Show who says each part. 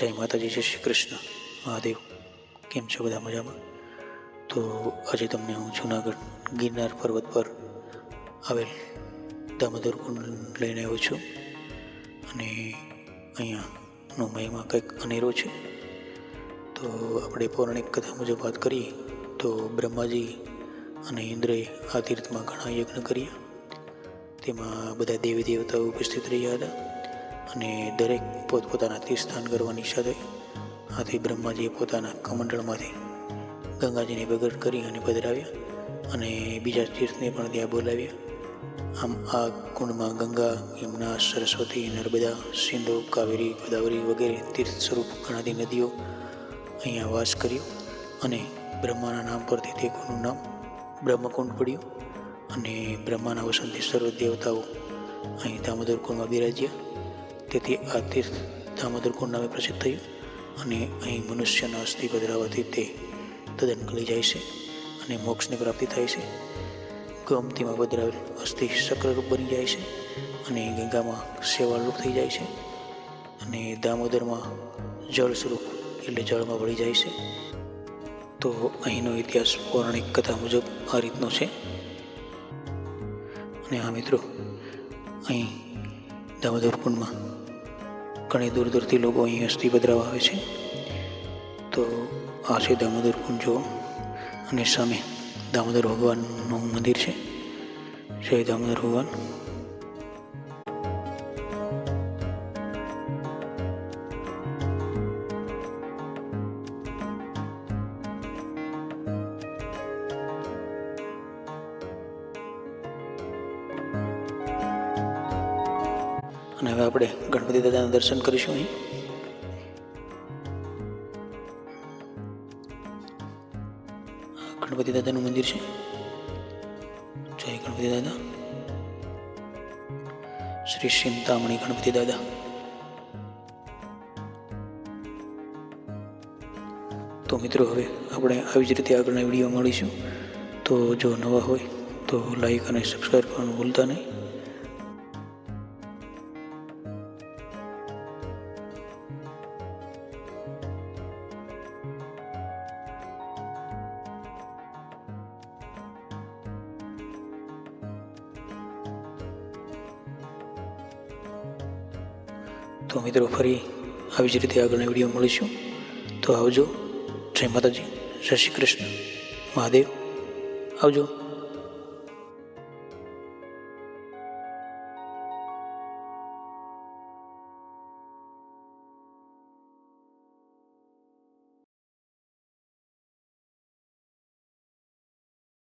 Speaker 1: જય માતાજી, જય શ્રી કૃષ્ણ. મહાદેવ, કેમ છો બધા મજામાં? તો આજે તમને હું જુનાગઢ ગિરનાર પર્વત પર આવેલ દામોદર કુંડ લઈને આવ્યો છું. અને અહીંયાનો મહિમા કંઈક અનેરો છે. તો આપણે પૌરાણિક કથા મુજબ વાત કરીએ, તો બ્રહ્માજી અને ઇન્દ્રએ આ તીર્થમાં ઘણા યજ્ઞ કર્યા. તેમાં બધા દેવી દેવતાઓ ઉપસ્થિત રહ્યા હતા. અને દરેક પોતપોતાના તીર્થસ્થાન કરવાની થઈ આથી બ્રહ્માજીએ પોતાના કમંડળમાંથી ગંગાજીને પ્રગટ કરી અને પધરાવ્યા અને બીજા તીર્થને પણ ત્યાં બોલાવ્યા. આમ આ કુંડમાં ગંગા, યમુના, સરસ્વતી, નર્મદા, સિંધુ, કાવેરી, ગોદાવરી વગેરે તીર્થ સ્વરૂપ ગણાતી નદીઓ અહીંયા વાસ કર્યો અને બ્રહ્માના નામ પરથી તે કુંડનું નામ બ્રહ્મકુંડ પડ્યું અને બ્રહ્માના વસંતી સર્વ દેવતાઓ અહીં દામોદર કુંડમાં બિરાજ્યા. તેથી આ તીર્થ દામોદર કુંડ નામે પ્રસિદ્ધ થયું અને અહીં મનુષ્યના અસ્થિ પધરાવવાથી તે તદ્દન ગળી જાય છે અને મોક્ષની પ્રાપ્તિ થાય છે. ગમતીમાં પધરાવેલ અસ્થિ શક્રરૂપ બની જાય છે અને ગંગામાં સેવાળરૂપ થઈ જાય છે અને દામોદરમાં જળ સ્વરૂપ એટલે જળમાં વળી જાય છે. તો અહીંનો ઇતિહાસ પૌરાણિક કથા મુજબ આ રીતનો છે. અને હા મિત્રો, અહીં દામોદર કુંડમાં ઘણી દૂર દૂરથી લોકો અહીં અસ્થિ પધરાવા આવે છે. તો આ છે દામોદર કુંજો અને સામે દામોદર ભગવાનનું મંદિર છે. જય દામોદર ભગવાન. અને હવે આપણે ગણપતિ દાદાના દર્શન કરીશું અહીં. ગણપતિ દાદાનું મંદિર છે. જય ગણપતિ દાદા. શ્રી ચિંતામણી ગણપતિ દાદા. તો મિત્રો હવે આપણે આવી જ રીતે આગળના વીડિયો મળીશું. તો જો નવા હોય તો લાઈક અને સબસ્ક્રાઈબ કરવાનું ભૂલતા નહીં. તો મિત્રો ફરી આવી જ રીતે આગળના વીડિયો મળીશું. તો આવજો. જય માતાજી. જય શ્રી કૃષ્ણ. મહાદેવ. આવજો.